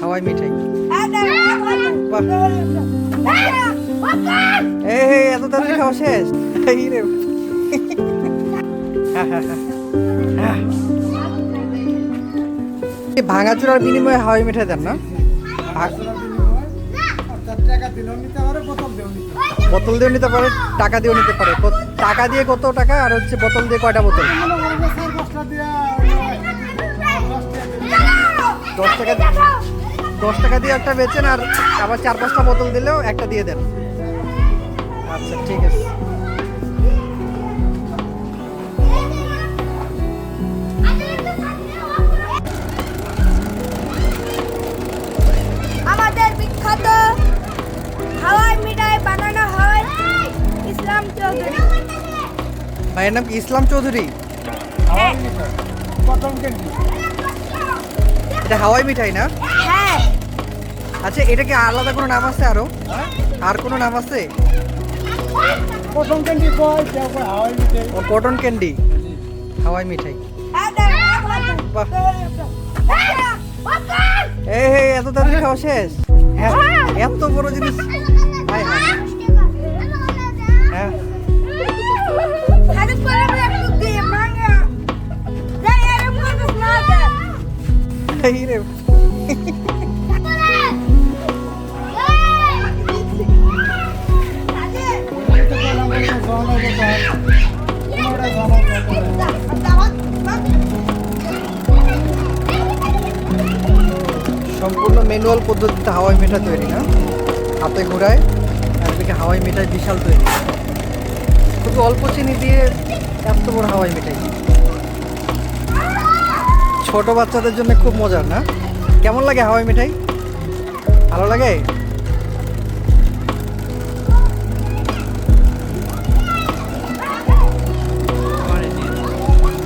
হাওয়াই মিঠাই এই এত তাড়াতাড়ি খাওয়া শেষ? এই রে। ভাঙাচোরার বিনিময়ে হাওয়াই মিঠাই দেন না? বোতল দিয়েও নিতে পারে টাকা দিয়েও নিতে পারে। টাকা দিয়ে কত টাকা আর হচ্ছে বোতল দিয়ে কয়টা বোতল? দশ টাকা দশ টাকা দিয়ে একটা বেচেন আর আবার চার পাঁচটা বোতল দিলেও একটা দিয়ে দেন। আচ্ছা ঠিক আছে। আমাদের বিখ্যাত হাওয়াই মিঠাই বানানো হয় ইসলাম চৌধুরী। ভাইয়ের নাম কি? ইসলাম চৌধুরী? এটা হাওয়াই মিঠাই না হ্যাঁ আচ্ছা এটা কি আলাদা কোনো নাম আছে আরও আর কোনো নাম আছে প্রথম ক্যান্ডি হাওয়াই মিঠাই ও কটন ক্যান্ডি হাওয়াই মিঠাই বাহ এই এত তাড়াতাড়ি খাওয়া শেষ হ্যাঁ এত বড় জিনিস হায় হায় রে সম্পূর্ণ ম্যানুয়াল পদ্ধতিতে হাওয়াই মিঠাই তৈরি, না? হাতে ঘোরায়, একদিকে হাওয়াই মিঠাই বিশাল তৈরি। খুবই অল্প চিনি দিয়ে এত বড় হাওয়াই মিঠাই। ছোট বাচ্চাদের জন্য খুব মজার না? কেমন লাগে হাওয়াই মিঠাই? ভালো লাগে?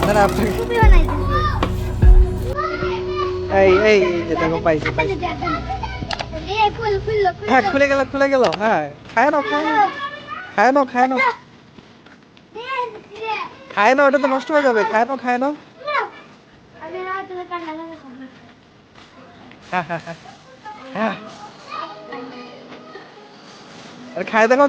না, না, এই এই যে দেখো পাইছি পাইছি। হ্যাঁ খুলে গেল খুলে গেল হ্যাঁ। খায় নাও খায় নাও। খায় নাও খায় নাও। খায় নাও এটা তো নষ্ট হয়ে যাবে। খায় নাও খায় হ্যাঁ আর খায় দেখো।